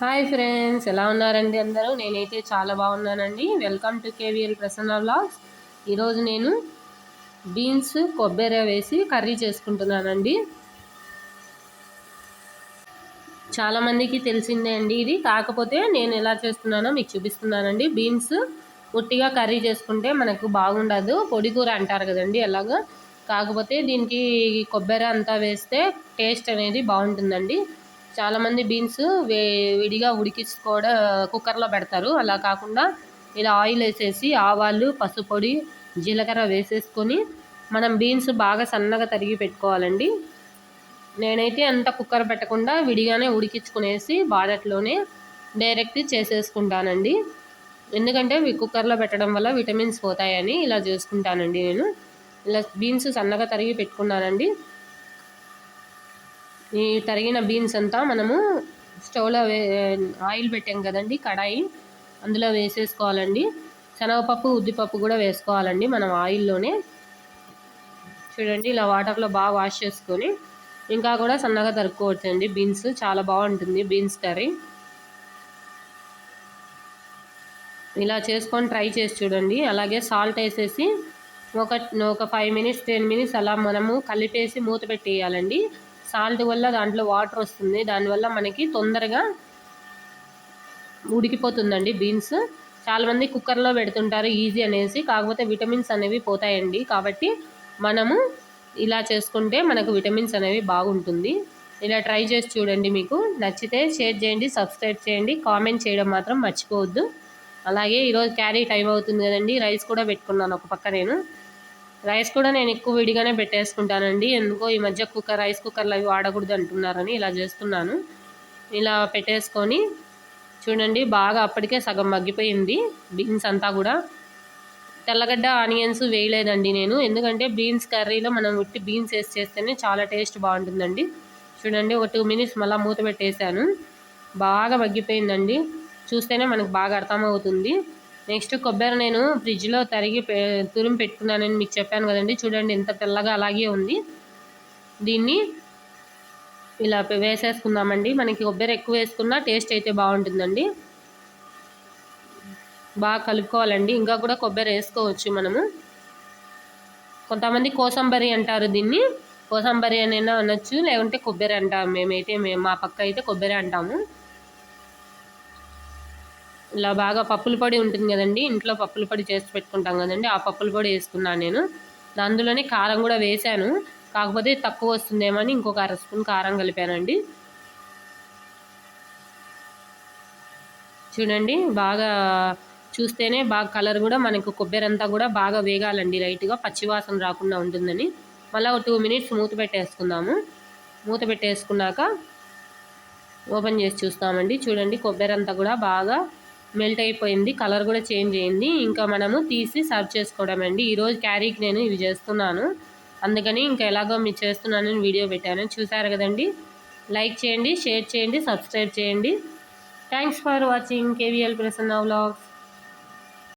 Hi friends ఎలా ఉన్నారండి అందరూ? నేనైతే చాలా బాగున్నానండి. Welcome to KVL Prasanna vlogs. ఈరోజు నేను బీన్స్ కొబ్బరి వేసి కర్రీ చేసుకుంటున్నానండి. చాలామందికి తెలిసిందే అండి ఇది. కాకపోతే నేను ఎలా చేస్తున్నానో మీకు చూపిస్తున్నానండి. బీన్స్ ఉట్టిగా కర్రీ చేసుకుంటే మనకు బాగుండదు. పొడి కూర అంటారు కదండి ఎలాగో. కాకపోతే దీనికి కొబ్బరి అంతా వేస్తే టేస్ట్ అనేది బాగుంటుందండి. చాలామంది బీన్స్ వే విడిగా ఉడికించుకోవడం కుక్కర్లో పెడతారు. అలా కాకుండా ఇలా ఆయిల్ వేసేసి ఆవాలు పసుపొడి జీలకర్ర వేసేసుకొని మనం బీన్స్ బాగా సన్నగా తరిగి పెట్టుకోవాలండి. నేనైతే అంత కుక్కర్ పెట్టకుండా విడిగానే ఉడికించుకునేసి బాడట్లోనే డైరెక్ట్ చేసేసుకుంటానండి. ఎందుకంటే కుక్కర్లో పెట్టడం వల్ల విటమిన్స్ పోతాయని ఇలా చేసుకుంటానండి నేను. ఇలా బీన్స్ సన్నగా తరిగి పెట్టుకున్నానండి. ఈ తరిగిన బీన్స్ అంతా మనము స్టవ్లో వే ఆయిల్ పెట్టాం కదండి కడాయి. అందులో వేసేసుకోవాలండి. శనగపప్పు ఉద్దిపప్పు కూడా వేసుకోవాలండి మనం ఆయిల్లోనే. చూడండి ఇలా వాటర్లో బాగా వాష్ చేసుకొని ఇంకా కూడా సన్నగా తరుక్కోవచ్చండి. బీన్స్ చాలా బాగుంటుంది బీన్స్ కర్రీ. ఇలా చేసుకొని ట్రై చేసి చూడండి. అలాగే సాల్ట్ వేసేసి ఒక ఒక ఫైవ్ మినిట్స్ టెన్ మినిట్స్ అలా మనము కలిపేసి మూత పెట్టేయాలండి. సాల్ట్ వల్ల దాంట్లో వాటర్ వస్తుంది. దానివల్ల మనకి తొందరగా ఉడికిపోతుందండి బీన్స్. చాలామంది కుక్కర్లో పెడుతుంటారు ఈజీ అనేసి. కాకపోతే విటమిన్స్ అనేవి పోతాయండి. కాబట్టి మనము ఇలా చేసుకుంటే మనకు విటమిన్స్ అనేవి బాగుంటుంది. ఇలా ట్రై చేసి చూడండి మీకు నచ్చితే షేర్ చేయండి సబ్స్క్రైబ్ చేయండి. కామెంట్ చేయడం మాత్రం మర్చిపోవద్దు. అలాగే ఈరోజు క్యారీ టైం అవుతుంది కదండి. రైస్ కూడా పెట్టుకున్నాను ఒక పక్క నేను. రైస్ కూడా నేను ఎక్కువ విడిగానే పెట్టేసుకుంటానండి. ఎందుకో ఈ మధ్య కుక్కర్ రైస్ కుక్కర్లు అవి వాడకూడదు అంటున్నారని ఇలా చేస్తున్నాను. ఇలా పెట్టేసుకొని చూడండి బాగా అప్పటికే సగం మగ్గిపోయింది బీన్స్ అంతా కూడా. తెల్లగడ్డ ఆనియన్స్ వేయలేదండి నేను. ఎందుకంటే బీన్స్ కర్రీలో మనం ఉట్టి బీన్స్ వేసి చేస్తేనే చాలా టేస్ట్ బాగుంటుందండి. చూడండి ఒక టూ మినిట్స్ మళ్ళీ మూత పెట్టేశాను. బాగా మగ్గిపోయిందండి. చూస్తేనే మనకు బాగా అర్థమవుతుంది. నెక్స్ట్ కొబ్బరి నేను ఫ్రిడ్జ్లో తరిగి తురిమి పెట్టుకున్నానని మీకు చెప్పాను కదండి. చూడండి ఎంత తెల్లగా అలాగే ఉంది. దీన్ని ఇలా వేసేసుకుందామండి. మనకి కొబ్బరి ఎక్కువ వేసుకున్నా టేస్ట్ అయితే బాగుంటుందండి. బాగా కలుపుకోవాలండి. ఇంకా కూడా కొబ్బరి వేసుకోవచ్చు మనము. కొంతమంది కోసంబరి అంటారు దీన్ని. కోసంబరి అనైనా అనొచ్చు లేకుంటే కొబ్బరి అంటాము మేమైతే మేము మా పక్క అయితే కొబ్బరి అంటాము. ఇలా బాగా పప్పుల పొడి ఉంటుంది కదండి ఇంట్లో పప్పుల పొడి చేసి పెట్టుకుంటాం కదండి ఆ పప్పుల పొడి వేసుకున్నాను నేను. అందులోనే కారం కూడా వేశాను. కాకపోతే తక్కువ వస్తుందేమో అని ఇంకొక అర స్పూన్ కారం కలిపానండి. చూడండి బాగా చూస్తేనే బాగా కలర్ కూడా మనకు కొబ్బరి అంతా కూడా బాగా వేగాలండి లైట్గా పచ్చివాసన రాకుండా ఉంటుందని. మళ్ళీ ఒక టూ మినిట్స్ మూత పెట్టేసుకుందాము. మూత పెట్టేసుకున్నాక ఓపెన్ చేసి చూస్తామండి. చూడండి కొబ్బరి అంతా కూడా బాగా మెల్ట్ అయిపోయింది కలర్ కూడా చేంజ్ అయింది. ఇంకా మనము తీసి సర్వ్ చేసుకోవడం అండి. ఈరోజు క్యారీకి నేను ఇవి చేస్తున్నాను. అందుకని ఇంకా ఎలాగో మీరు చేస్తున్నానని వీడియో పెట్టాను. చూసారు కదండి? లైక్ చేయండి షేర్ చేయండి సబ్స్క్రైబ్ చేయండి. Thanks for watching KVL Prasanna vlogs.